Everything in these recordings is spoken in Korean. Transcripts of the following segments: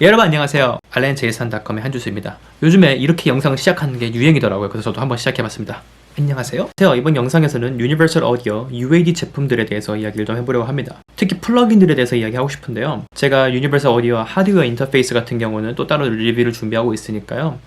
여러분 안녕하세요. 알렌제이산닷컴의 한주수입니다. 요즘에 이렇게 영상을 시작하는 게 유행이더라고요. 그래서 저도 한번 시작해봤습니다. 안녕하세요. 제가 이번 영상에서는 유니버설 오디오 UAD 제품들에 대해서 이야기를 좀 해보려고 합니다. 특히 플러그인들에 대해서 이야기하고 싶은데요. 제가 유니버설 오디오 하드웨어 인터페이스 같은 경우는 또 따로 리뷰를 준비하고 있으니까요.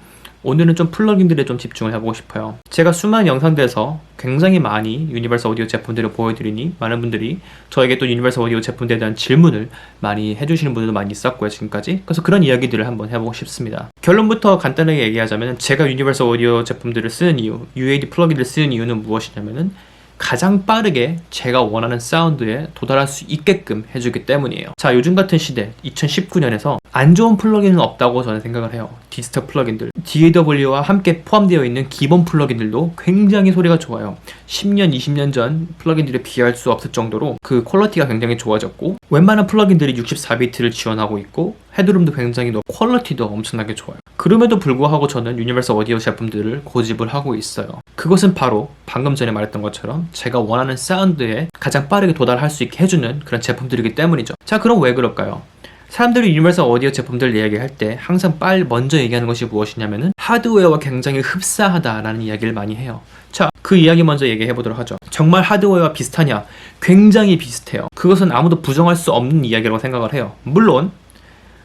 오늘은 좀 플러그인들에 좀 집중을 해보고 싶어요. 제가 수많은 영상들에서 굉장히 많이 유니버설 오디오 제품들을 보여드리니 많은 분들이 저에게 또 유니버설 오디오 제품들에 대한 질문을 많이 해주시는 분들도 많이 있었고요, 지금까지. 그래서 그런 이야기들을 한번 해보고 싶습니다. 결론부터 간단하게 얘기하자면 제가 유니버설 오디오 제품들을 쓰는 이유, UAD 플러그인을 쓰는 이유는 무엇이냐면은 가장 빠르게 제가 원하는 사운드에 도달할 수 있게끔 해주기 때문이에요. 자, 요즘 같은 시대, 2019년에서 안 좋은 플러그인은 없다고 저는 생각을 해요. 디지털 플러그인들. DAW와 함께 포함되어 있는 기본 플러그인들도 굉장히 소리가 좋아요. 10년, 20년 전 플러그인들에 비할 수 없을 정도로 그 퀄리티가 굉장히 좋아졌고, 웬만한 플러그인들이 64비트를 지원하고 있고, 헤드룸도 굉장히 높고, 퀄리티도 엄청나게 좋아요. 그럼에도 불구하고 저는 유니버설 오디오 제품들을 고집을 하고 있어요. 그것은 바로 방금 전에 말했던 것처럼 제가 원하는 사운드에 가장 빠르게 도달할 수 있게 해주는 그런 제품들이기 때문이죠. 자, 그럼 왜 그럴까요? 사람들이 유니버설 오디오 제품들 이야기할 때 항상 빨 먼저 얘기하는 것이 무엇이냐면은 하드웨어와 굉장히 흡사하다라는 이야기를 많이 해요. 자, 그 이야기 먼저 얘기해 보도록 하죠. 정말 하드웨어와 비슷하냐? 굉장히 비슷해요. 그것은 아무도 부정할 수 없는 이야기라고 생각을 해요. 물론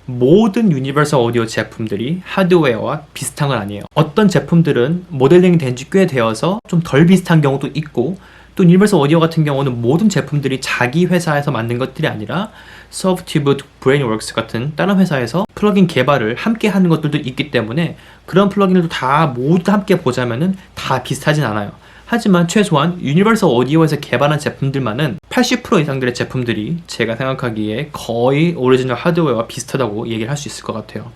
모든 유니버설 오디오 제품들이 하드웨어와 비슷한 건 아니에요. 어떤 제품들은 모델링이 된 지 꽤 되어서 좀 덜 비슷한 경우도 있고 또 유니버설 오디오 같은 경우는 모든 제품들이 자기 회사에서 만든 것들이 아니라 소프트튜브 브레인워크스 같은 다른 회사에서 플러긴 개발을 함께 하는 것들도 있기 때문에 그런 플러긴들도 다 모두 함께 보자면은 다 비슷하진 않아요. 하지만 최소한 유니버설 오디오에서 개발한 제품들만은 80% 이상들의 제품들이 제가 생각하기에 거의 오리지널 하드웨어와 비슷하다고 얘기를 할 수 있을 것 같아요.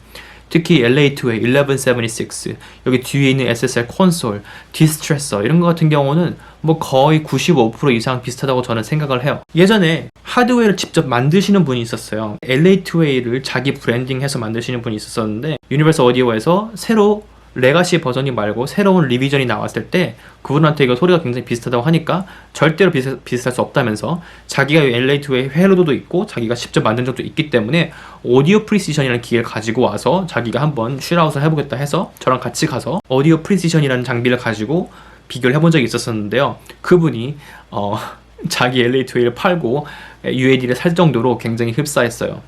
특히 LA2A 1176 여기 뒤에 있는 SSL 콘솔, 디스트레서 이런 것 같은 경우는 뭐 거의 95% 이상 비슷하다고 저는 생각을 해요. 예전에 하드웨어를 직접 만드시는 분이 있었어요. LA2A를 자기 브랜딩해서 만드시는 분이 있었었는데 유니버설 오디오에서 새로 레가시 버전이 말고 새로운 리비전이 나왔을 때 그분한테 이거 소리가 굉장히 비슷하다고 하니까 절대로 비슷, 비슷할 수 없다면서 자기가 LA2의 회로도도 있고 자기가 직접 만든 적도 있기 때문에 오디오 프리시션이라는 기계를 가지고 와서 자기가 한번 슈라웃을 해보겠다 해서 저랑 같이 가서 오디오 프리시션이라는 장비를 가지고 비교를 해본 적이 있었었는데요. 그분이 어, 자기 LA2를 팔고 UAD를 살 정도로 굉장히 흡사했어요.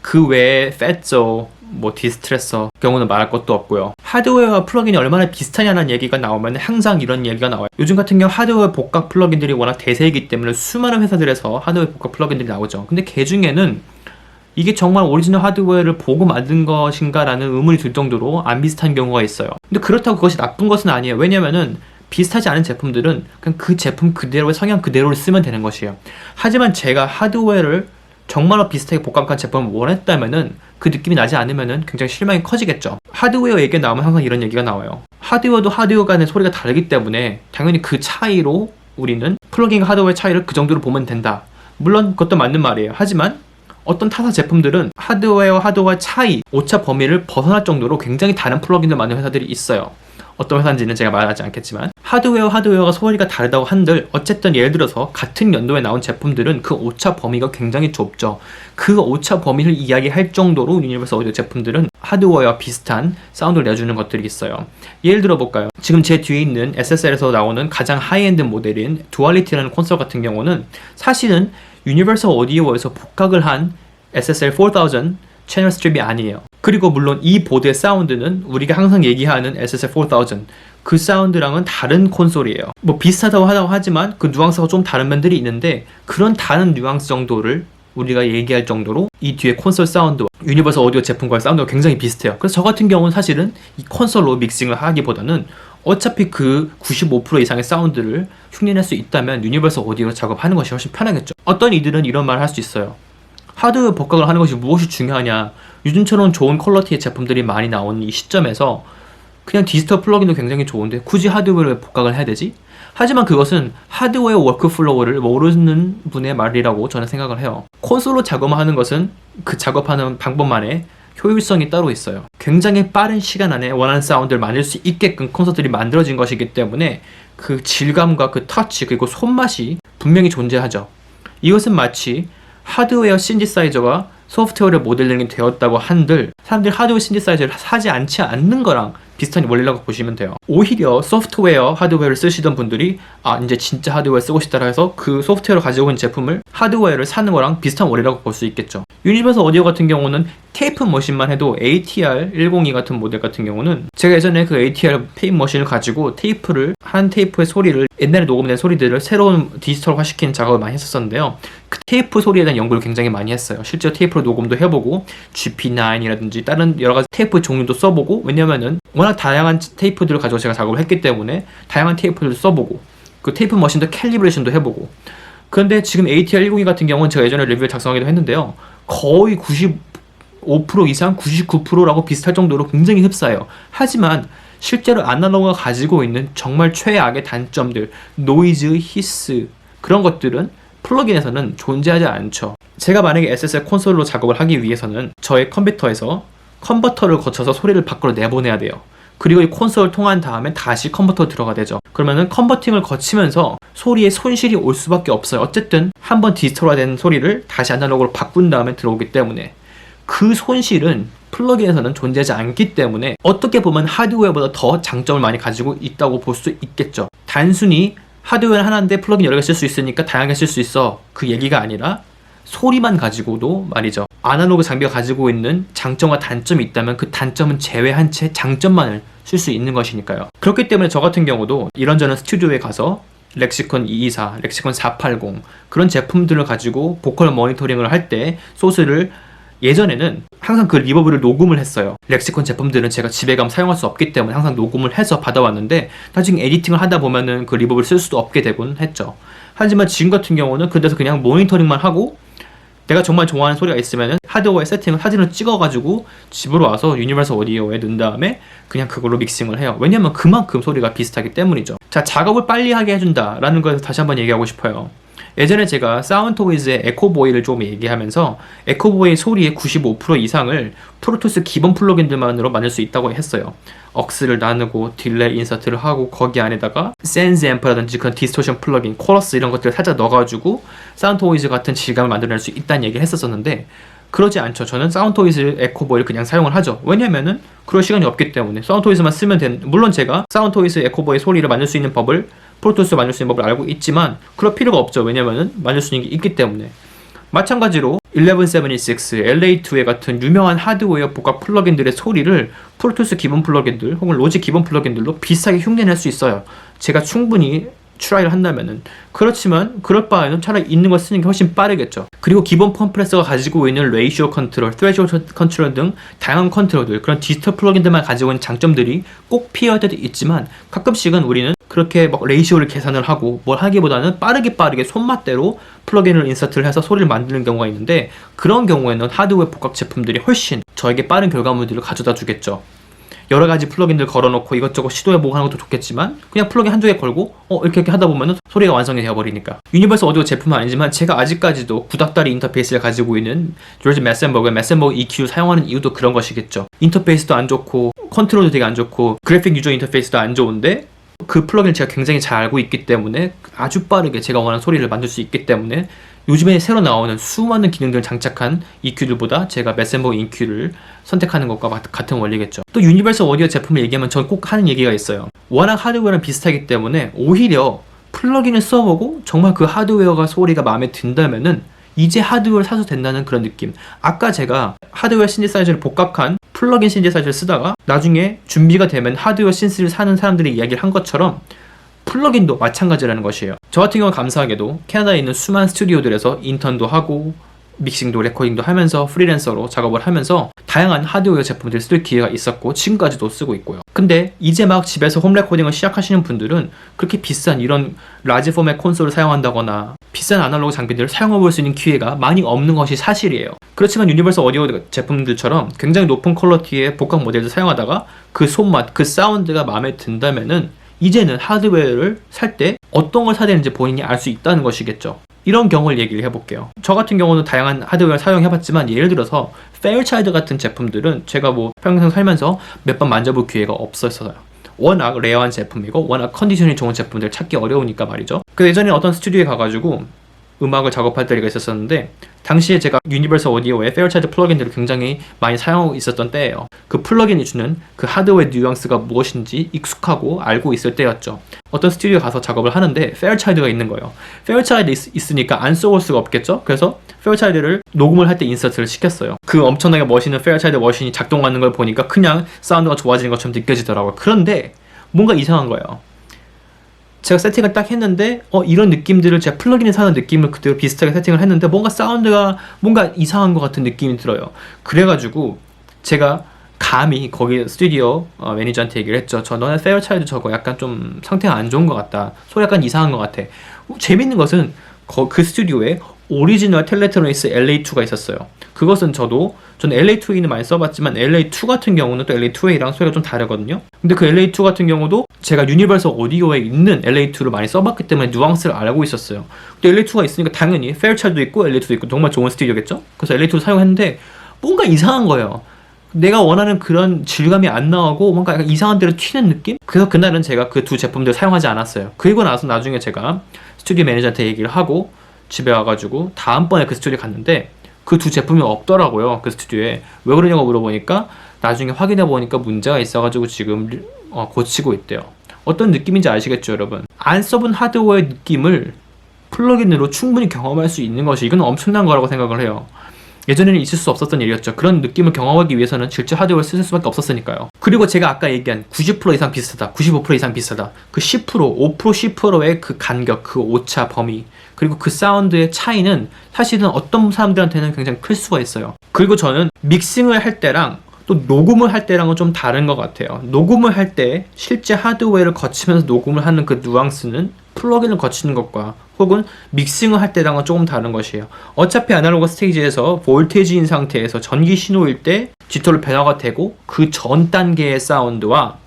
그 외에 페조, 뭐 디스트레서 경우는 말할 것도 없고요. 하드웨어와 플러긴이 얼마나 비슷하냐는 얘기가 나오면 항상 이런 얘기가 나와요. 요즘 같은 경우 하드웨어 복각 플러긴들이 워낙 대세이기 때문에 수많은 회사들에서 하드웨어 복각 플러긴들이 나오죠. 근데 그 중에는 이게 정말 오리지널 하드웨어를 보고 만든 것인가라는 의문이 들 정도로 안 비슷한 경우가 있어요. 근데 그렇다고 그것이 나쁜 것은 아니에요. 왜냐면은 비슷하지 않은 제품들은 그냥 그 제품 그대로의 성향 그대로를 쓰면 되는 것이에요. 하지만 제가 하드웨어를 정말로 비슷하게 복각한 제품을 원했다면은 그 느낌이 나지 않으면은 굉장히 실망이 커지겠죠. 하드웨어 얘기가 나오면 항상 이런 얘기가 나와요. 하드웨어도 하드웨어 간의 소리가 다르기 때문에 당연히 그 차이로 우리는 플러깅 하드웨어 차이를 그 정도로 보면 된다. 물론 그것도 맞는 말이에요. 하지만 어떤 타사 제품들은 하드웨어 하드웨어 차이, 오차 범위를 벗어날 정도로 굉장히 다른 플러긴을 만든 회사들이 있어요. 어떤 회사인지는 제가 말하지 않겠지만 하드웨어 하드웨어가 소리가 다르다고 한들 어쨌든 예를 들어서 같은 연도에 나온 제품들은 그 오차 범위가 굉장히 좁죠. 그 오차 범위를 이야기할 정도로 유니버설 오디오 제품들은 하드웨어와 비슷한 사운드를 내주는 것들이 있어요. 예를 들어 볼까요? 지금 제 뒤에 있는 SSL에서 나오는 가장 하이엔드 모델인 두얼리티라는 콘솔 같은 경우는 사실은 유니버설 오디오에서 복각을 한 SSL 4000 채널 스트립이 아니에요. 그리고 물론 이 보드의 사운드는 우리가 항상 얘기하는 SSL 4000 그 사운드랑은 다른 콘솔이에요. 뭐 비슷하다고 하다고 하지만 그 뉘앙스가 좀 다른 면들이 있는데 그런 다른 뉘앙스 정도를 우리가 얘기할 정도로 이 뒤에 콘솔 사운드와 유니버설 오디오 제품과의 사운드가 굉장히 비슷해요. 그래서 저 같은 경우는 사실은 이 콘솔로 믹싱을 하기보다는 어차피 그 95% 이상의 사운드를 흉내낼 수 있다면 유니버설 오디오 작업하는 것이 훨씬 편하겠죠. 어떤 이들은 이런 말을 할 수 있어요. 하드웨어 복각을 하는 것이 무엇이 중요하냐. 요즘처럼 좋은 퀄러티의 제품들이 많이 나오는 이 시점에서 그냥 디지털 플러긴도 굉장히 좋은데 굳이 하드웨어를 복각을 해야 되지? 하지만 그것은 하드웨어 워크플로우를 모르는 분의 말이라고 저는 생각을 해요. 콘솔로 작업하는 것은 그 작업하는 방법만의 효율성이 따로 있어요. 굉장히 빠른 시간 안에 원하는 사운드를 만들 수 있게끔 콘솔들이 만들어진 것이기 때문에 그 질감과 그 터치 그리고 손맛이 분명히 존재하죠. 이것은 마치 하드웨어 신디사이저가 소프트웨어를 모델링이 되었다고 한들 사람들이 하드웨어 신디사이저를 사지 않지 않는 거랑 비슷한 원리라고 보시면 돼요. 오히려 소프트웨어 하드웨어를 쓰시던 분들이 아 이제 진짜 하드웨어 쓰고 싶다라 해서 그 소프트웨어를 가지고 있는 제품을 하드웨어를 사는 거랑 비슷한 원리라고 볼 수 있겠죠. 유니버설 오디오 같은 경우는 테이프 머신만 해도 ATR 102 같은 모델 같은 경우는 제가 예전에 그 ATR 테이프 머신을 가지고 테이프를 한 테이프의 소리를 옛날에 녹음된 소리들을 새로운 디지털화 시키는 작업을 많이 했었는데요. 그 테이프 소리에 대한 연구를 굉장히 많이 했어요. 실제로 테이프로 녹음도 해보고 GP9이라든지 다른 여러 가지 테이프 종류도 써보고 왜냐면은 워낙 다양한 테이프들을 가지고 제가 작업을 했기 때문에 다양한 테이프를 써보고 그 테이프 머신도 캘리브레이션도 해보고 그런데 지금 ATR 102 같은 경우는 제가 예전에 리뷰를 작성하기도 했는데요. 거의 95% 이상 99%라고 비슷할 정도로 굉장히 흡사해요. 하지만 실제로 아날로그가 가지고 있는 정말 최악의 단점들, 노이즈, 히스 그런 것들은 플러그인에서는 존재하지 않죠. 제가 만약에 SSL 콘솔로 작업을 하기 위해서는 저의 컴퓨터에서 컨버터를 거쳐서 소리를 밖으로 내보내야 돼요. 그리고 이 콘솔을 통한 다음에 다시 컨버터 들어가 되죠. 그러면은 컨버팅을 거치면서 소리에 손실이 올 수밖에 없어요. 어쨌든 한번 디지털화된 소리를 다시 아날로그로 바꾼 다음에 들어오기 때문에 그 손실은 플러그인에서는 존재하지 않기 때문에 어떻게 보면 하드웨어보다 더 장점을 많이 가지고 있다고 볼 수 있겠죠. 단순히 하드웨어 하나인데 플러그인 여러 개 쓸 수 있으니까 다양하게 쓸 수 있어. 그 얘기가 아니라 소리만 가지고도 말이죠. 아날로그 장비가 가지고 있는 장점과 단점이 있다면 그 단점은 제외한 채 장점만을 쓸 수 있는 것이니까요. 그렇기 때문에 저 같은 경우도 이런저런 스튜디오에 가서 렉시콘 224, 렉시콘 480 그런 제품들을 가지고 보컬 모니터링을 할 때 소스를 예전에는 항상 그 리버브를 녹음을 했어요. 렉시콘 제품들은 제가 집에 가면 사용할 수 없기 때문에 항상 녹음을 해서 받아왔는데 나중에 에디팅을 하다 보면은 그 리버브를 쓸 수도 없게 되곤 했죠. 하지만 지금 같은 경우는 그래서 그냥 모니터링만 하고 내가 정말 좋아하는 소리가 있으면은 하드웨어 세팅을 사진을 찍어가지고 집으로 와서 유니버설 오디오에 넣은 다음에 그냥 그걸로 믹싱을 해요. 왜냐면 그만큼 소리가 비슷하기 때문이죠. 자, 작업을 빨리 하게 해준다라는 걸 다시 한번 얘기하고 싶어요. 예전에 제가 사운드토이즈의 에코보이를 좀 얘기하면서 에코보이 소리의 95% 이상을 프로토스 기본 플러그인들만으로 만들 수 있다고 했어요. 억스를 나누고 딜레이 인서트를 하고 거기 안에다가 센스 앰프라든지 그런 디스토션 플러그인, 코러스 이런 것들을 살짝 넣어가지고 사운드토이즈 같은 질감을 만들어낼 수 있다는 얘기를 했었었는데 그러지 않죠. 저는 사운드토이즈 에코보이를 그냥 사용을 하죠. 왜냐면은 그럴 시간이 없기 때문에 사운드토이즈만 쓰면 되는 물론 제가 사운드토이즈 에코보이 소리를 만들 수 있는 법을 프로토스 수 있는 법을 알고 있지만 그럴 필요가 없죠. 왜냐면은 있는 게 있기 때문에 마찬가지로 1176, LA2의 같은 유명한 하드웨어 복합 플러그인들의 소리를 프로토스 기본 플러그인들 혹은 로직 기본 플러그인들로 비슷하게 흉내낼 수 있어요. 제가 충분히 트라이를 한다면은 그렇지만 그럴 바에는 차라리 있는 걸 쓰는 게 훨씬 빠르겠죠. 그리고 기본 컴프레서가 가지고 있는 레이시오 컨트롤, 트레시오 컨트롤 등 다양한 컨트롤들 그런 디지털 플러그인들만 가지고 있는 장점들이 꼭 필요할 때도 있지만 가끔씩은 우리는 그렇게 막 레이시오를 계산을 하고 뭘 하기보다는 빠르게 빠르게 손맛대로 플러그인을 인서트를 해서 소리를 만드는 경우가 있는데 그런 경우에는 하드웨어 복합 제품들이 훨씬 저에게 빠른 결과물들을 가져다 주겠죠. 여러 가지 플러그인들 걸어놓고 이것저것 시도해보고 하는 것도 좋겠지만 그냥 플러그인 한두 개 걸고 어 이렇게 이렇게 하다 보면은 소리가 완성이 되어버리니까. 유니버설 오디오 제품은 아니지만 제가 아직까지도 구닥다리 인터페이스를 가지고 있는 조지 메센버그의 메센버그 EQ 사용하는 이유도 그런 것이겠죠. 인터페이스도 안 좋고 컨트롤도 되게 안 좋고 그래픽 유저 인터페이스도 안 좋은데 그 플러그인을 제가 굉장히 잘 알고 있기 때문에 아주 빠르게 제가 원하는 소리를 만들 수 있기 때문에 요즘에 새로 나오는 수많은 기능들을 장착한 EQ들보다 제가 메센버 EQ를 선택하는 것과 같은 원리겠죠. 또 유니버설 오디오 제품을 얘기하면 전 꼭 하는 얘기가 있어요. 워낙 하드웨어랑 비슷하기 때문에 오히려 플러그인을 써보고 정말 그 하드웨어가 소리가 마음에 든다면은 이제 하드웨어를 사도 된다는 그런 느낌. 아까 제가 하드웨어 신디사이저를 복각한 플러그인 신디사이저를 쓰다가 나중에 준비가 되면 하드웨어 신스를 사는 사람들이 이야기를 한 것처럼 플러긴도 마찬가지라는 것이에요. 저 같은 경우는 감사하게도 캐나다에 있는 수많은 스튜디오들에서 인턴도 하고 믹싱도 레코딩도 하면서 프리랜서로 작업을 하면서 다양한 하드웨어 제품들을 쓸 기회가 있었고 지금까지도 쓰고 있고요. 근데 이제 막 집에서 홈 레코딩을 시작하시는 분들은 그렇게 비싼 이런 라지 포맷 콘솔을 사용한다거나 비싼 아날로그 장비들을 사용해 볼 수 있는 기회가 많이 없는 것이 사실이에요. 그렇지만 유니버설 오디오 제품들처럼 굉장히 높은 퀄러티의 복각 모델을 사용하다가 그 손맛, 그 사운드가 마음에 든다면은 이제는 하드웨어를 살 때 어떤 걸 사야 되는지 본인이 알 수 있다는 것이겠죠. 이런 경우를 얘기를 해볼게요. 저 같은 경우는 다양한 하드웨어를 사용해봤지만 예를 들어서 페어차일드 같은 제품들은 제가 뭐 평생 살면서 몇 번 만져볼 기회가 없었어요. 워낙 레어한 제품이고 워낙 컨디션이 좋은 제품들 찾기 어려우니까 말이죠. 그 예전에 어떤 스튜디오에 가가지고 음악을 작업할 때가 있었었는데 당시에 제가 유니버설 오디오의 페어차일드 플러긴들을 굉장히 많이 사용하고 있었던 때예요. 그 플러긴이 주는 그 하드웨어 뉘앙스가 무엇인지 익숙하고 알고 있을 때였죠. 어떤 스튜디오 가서 작업을 하는데 페어차일드가 있는 거예요. 페어차일드 있, 으니까 안 써볼 수가 없겠죠. 그래서 페어차일드를 녹음을 할 때 인서트를 시켰어요. 그 엄청나게 멋있는 페어차일드 머신이 작동하는 걸 보니까 그냥 사운드가 좋아지는 것처럼 느껴지더라고요. 그런데 뭔가 이상한 거예요. 제가 세팅을 딱 했는데 어 이런 느낌들을 제가 플러긴에 사는 느낌을 그대로 비슷하게 세팅을 했는데 뭔가 사운드가 뭔가 이상한 것 같은 느낌이 들어요. 그래가지고 제가 감히 거기 스튜디오 어, 매니저한테 얘기를 했죠. 저 너네 페어차일드 저거 약간 좀 상태가 안 좋은 것 같다. 소리 약간 이상한 것 같아. 어, 재밌는 것은 거- 그 스튜디오에 오리지널 텔레트로니스 LA2가 있었어요. 그것은 저도 저는 LA2A는 많이 써봤지만 LA2 같은 경우는 또 LA2A랑 소리가 좀 다르거든요. 근데 그 LA2 같은 경우도 제가 유니버설 오디오에 있는 LA2를 많이 써봤기 때문에 뉘앙스를 알고 있었어요. 근데 LA2가 있으니까 당연히 페어차일도 있고 LA2도 있고 정말 좋은 스튜디오겠죠. 그래서 LA2를 사용했는데 뭔가 이상한 거예요. 내가 원하는 그런 질감이 안 나오고 뭔가 약간 이상한 대로 튀는 느낌? 그래서 그날은 제가 그 두 제품들을 사용하지 않았어요. 그리고 나서 나중에 제가 스튜디오 매니저한테 얘기를 하고 집에 와가지고 다음번에 그 스튜디오 갔는데 그 두 제품이 없더라고요. 그 스튜디오에. 왜 그러냐고 물어보니까 나중에 확인해 보니까 문제가 있어가지고 지금 어, 고치고 있대요. 어떤 느낌인지 아시겠죠, 여러분? 안 써본 하드웨어의 느낌을 플러긴으로 충분히 경험할 수 있는 것이 이건 엄청난 거라고 생각을 해요. 예전에는 있을 수 없었던 일이었죠. 그런 느낌을 경험하기 위해서는 실제 하드웨어를 쓸 수밖에 없었으니까요. 그리고 제가 아까 얘기한 90% 이상 비슷하다, 95% 이상 비슷하다. 그 10%, 5%, 10%의 그 간격, 그 오차 범위, 그리고 그 사운드의 차이는 사실은 어떤 사람들한테는 굉장히 클 수가 있어요. 그리고 저는 믹싱을 할 때랑 또 녹음을 할 때랑은 좀 다른 것 같아요. 녹음을 할 때 실제 하드웨어를 거치면서 녹음을 하는 그 뉘앙스는 플러긴을 거치는 것과 혹은 믹싱을 할 때랑은 조금 다른 것이에요. 어차피 아날로그 스테이지에서 볼테이지인 상태에서 전기 신호일 때 디지털로 변화가 되고 그 전 단계의 사운드와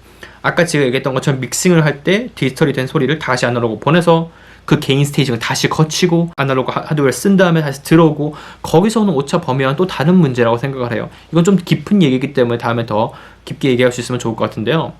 아까 제가 얘기했던 것처럼 믹싱을 할 때 디지털이 된 소리를 다시 아날로그 보내서 그 개인 스테이징을 다시 거치고 아날로그 하- 하드웨어를 쓴 다음에 다시 들어오고 거기서 오는 오차 범위와는 또 다른 문제라고 생각을 해요. 이건 좀 깊은 얘기이기 때문에 다음에 더 깊게 얘기할 수 있으면 좋을 것 같은데요.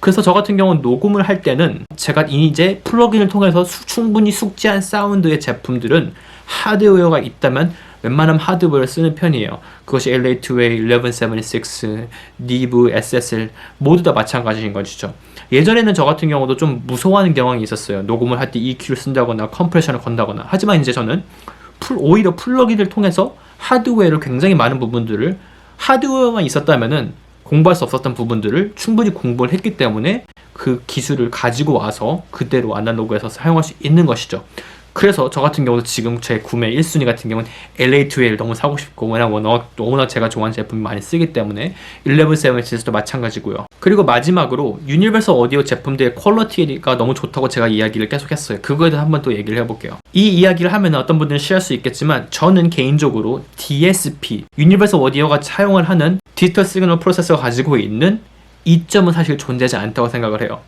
그래서 저 같은 경우는 녹음을 할 때는 제가 이제 플러긴을 통해서 수- 충분히 숙지한 사운드의 제품들은 하드웨어가 있다면 웬만하면 하드웨어를 쓰는 편이에요. 그것이 LA2A, 1176, Neve, SSL 모두 다 마찬가지인 것이죠. 예전에는 저 같은 경우도 좀 무서워하는 경향이 있었어요. 녹음을 할 때 EQ를 쓴다거나 컴프레션을 건다거나. 하지만 이제 저는 풀- 오히려 플러긴을 통해서 하드웨어를 굉장히 많은 부분들을 하드웨어만 있었다면은 공부할 수 없었던 부분들을 충분히 공부를 했기 때문에 그 기술을 가지고 와서 그대로 아날로그에서 사용할 수 있는 것이죠. 그래서 저 같은 경우도 지금 제 구매 1순위 같은 경우는 LA2A를 너무 사고 싶고 워낙 너무나 제가 좋아하는 제품이 많이 쓰기 때문에 1176도 마찬가지고요. 그리고 마지막으로 유니버설 오디오 제품들의 퀄리티가 너무 좋다고 제가 이야기를 계속 했어요. 그거에 대해서 한번 또 얘기를 해볼게요. 이 이야기를 하면 어떤 분들은 싫어할 수 있겠지만 저는 개인적으로 DSP, 유니버설 오디오가 사용을 하는 디지털 시그널 프로세서가 가지고 있는 이점은 사실 존재하지 않다고 생각을 해요.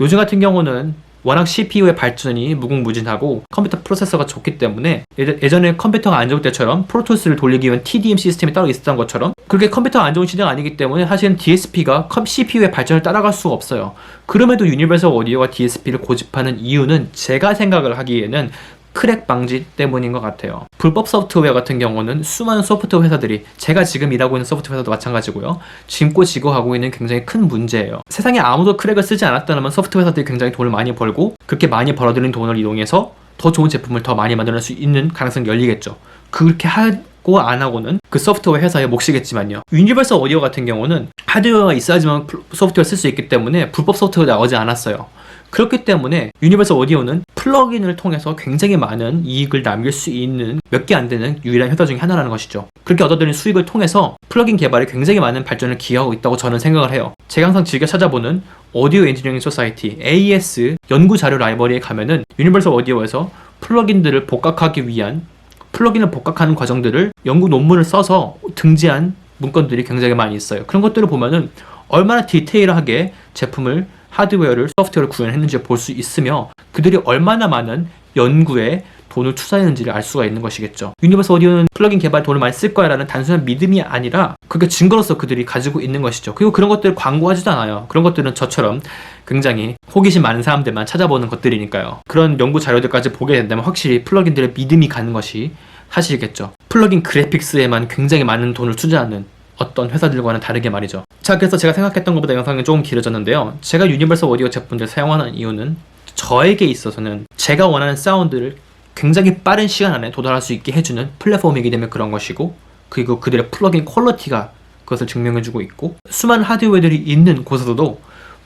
요즘 같은 경우는 워낙 CPU의 발전이 무궁무진하고 컴퓨터 프로세서가 좋기 때문에 예전- 예전에 컴퓨터가 안 좋을 때처럼 프로토스를 돌리기 위한 TDM 시스템이 따로 있었던 것처럼 그렇게 컴퓨터가 안 좋은 시대가 아니기 때문에 사실은 DSP가 CPU의 발전을 따라갈 수가 없어요. 그럼에도 유니버설 오디오가 DSP를 고집하는 이유는 제가 생각을 하기에는 크랙 방지 때문인 것 같아요. 불법 소프트웨어 같은 경우는 수많은 소프트웨어 회사들이 제가 지금 일하고 있는 소프트웨어 회사도 마찬가지고요. 짐고 지고 하고 있는 굉장히 큰 문제예요. 세상에 아무도 크랙을 쓰지 않았다면 소프트웨어 회사들이 굉장히 돈을 많이 벌고 그렇게 많이 벌어들인 돈을 이용해서 더 좋은 제품을 더 많이 만들어낼 수 있는 가능성이 열리겠죠. 그렇게 하고 안 하고는 그 소프트웨어 회사의 몫이겠지만요. 유니버설 오디오 같은 경우는 하드웨어가 있어야지만 플- 소프트웨어를 쓸수 있기 때문에 불법 소프트웨어 나오지 않았어요. 그렇기 때문에 유니버설 오디오는 플러긴을 통해서 굉장히 많은 이익을 남길 수 있는 몇 개 안 되는 유일한 회사 중에 하나라는 것이죠. 그렇게 얻어들인 수익을 통해서 플러긴 개발에 굉장히 많은 발전을 기여하고 있다고 저는 생각을 해요. 제가 항상 즐겨 찾아보는 오디오 엔지니어링 소사이티 AES 연구 자료 라이브러리에 가면은 유니버설 오디오에서 플러긴들을 복각하기 위한 플러긴을 복각하는 과정들을 연구 논문을 써서 등재한 문건들이 굉장히 많이 있어요. 그런 것들을 보면은 얼마나 디테일하게 제품을 하드웨어를 소프트웨어를 구현했는지 볼 수 있으며 그들이 얼마나 많은 연구에 돈을 투자했는지를 알 수가 있는 것이겠죠. 유니버설 오디오는 플러긴 개발 돈을 많이 쓸 거야라는 단순한 믿음이 아니라 그게 증거로서 그들이 가지고 있는 것이죠. 그리고 그런 것들을 광고하지도 않아요. 그런 것들은 저처럼 굉장히 호기심 많은 사람들만 찾아보는 것들이니까요. 그런 연구 자료들까지 보게 된다면 확실히 플러긴들의 믿음이 가는 것이 사실이겠죠. 플러긴 그래픽스에만 굉장히 많은 돈을 투자하는 어떤 회사들과는 다르게 말이죠. 자, 그래서 제가 생각했던 것보다 영상이 조금 길어졌는데요. 제가 유니버설 오디오 제품들 사용하는 이유는 저에게 있어서는 제가 원하는 사운드를 굉장히 빠른 시간 안에 도달할 수 있게 해주는 플랫폼이기 때문에 그런 것이고, 그리고 그들의 플러긴 퀄리티가 그것을 증명해주고 있고, 수많은 하드웨어들이 있는 곳에서도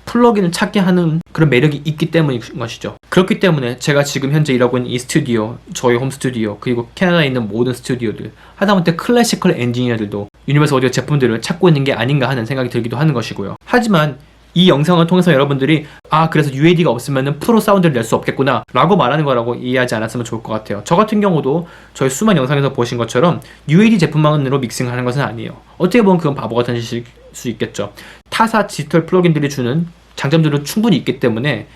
플러긴을 찾게 하는 그런 매력이 있기 때문인 것이죠. 그렇기 때문에 제가 지금 현재 일하고 있는 이 스튜디오, 저희 홈 스튜디오, 그리고 캐나다에 있는 모든 스튜디오들, 하다못해 클래시컬 엔지니어들도 유니버설 오디오 제품들을 찾고 있는 게 아닌가 하는 생각이 들기도 하는 것이고요. 하지만 이 영상을 통해서 여러분들이 아 그래서 UAD가 없으면 프로 사운드를 낼 수 없겠구나 라고 말하는 거라고 이해하지 않았으면 좋을 것 같아요 저 같은 경우도 저희 수많은 영상에서 보신 것처럼 UAD 제품만으로 믹싱을 하는 것은 아니에요 어떻게 보면 그건 바보 같은 짓일 수 있겠죠 타사 디지털 플러긴들이 주는 장점들은 충분히 있기 때문에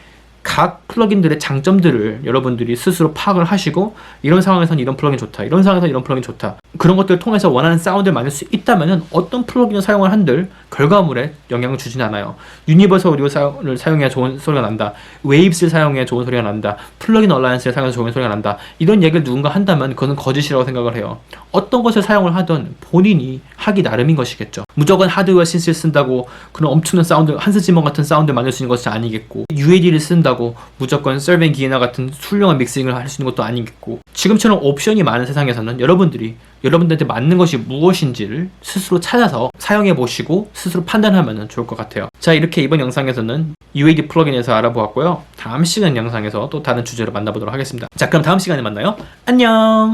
각 플러긴들의 장점들을 여러분들이 스스로 파악을 하시고 이런 상황에서는 이런 플러긴 좋다 이런 상황에서 이런 플러긴 좋다 그런 것들을 통해서 원하는 사운드를 만들 수 있다면 어떤 플러긴을 사용을 한들 결과물에 영향을 주진 않아요. 유니버설 오디오를 사용해야 좋은 소리가 난다. 웨이브스를 사용해야 좋은 소리가 난다. 플러긴 얼라이언스를 사용해서 좋은 소리가 난다. 이런 얘기를 누군가 한다면 그것은 거짓이라고 생각을 해요. 어떤 것을 사용을 하든 본인이 하기 나름인 것이겠죠. 무조건 하드웨어 신스를 쓴다고 그런 엄청난 사운드 한스지머 같은 사운드 만들 수 있는 것이 아니겠고 UAD를 쓴다고 무조건 셀벤 기나 같은 훌륭한 믹싱을 할 수 있는 것도 아니겠고 지금처럼 옵션이 많은 세상에서는 여러분들이 여러분들한테 맞는 것이 무엇인지를 스스로 찾아서 사용해 보시고 스스로 판단하면 좋을 것 같아요. 자 이렇게 이번 영상에서는 UAD 플러긴에서 알아보았고요. 다음 시간 영상에서 또 다른 주제로 만나보도록 하겠습니다. 자 그럼 다음 시간에 만나요. 안녕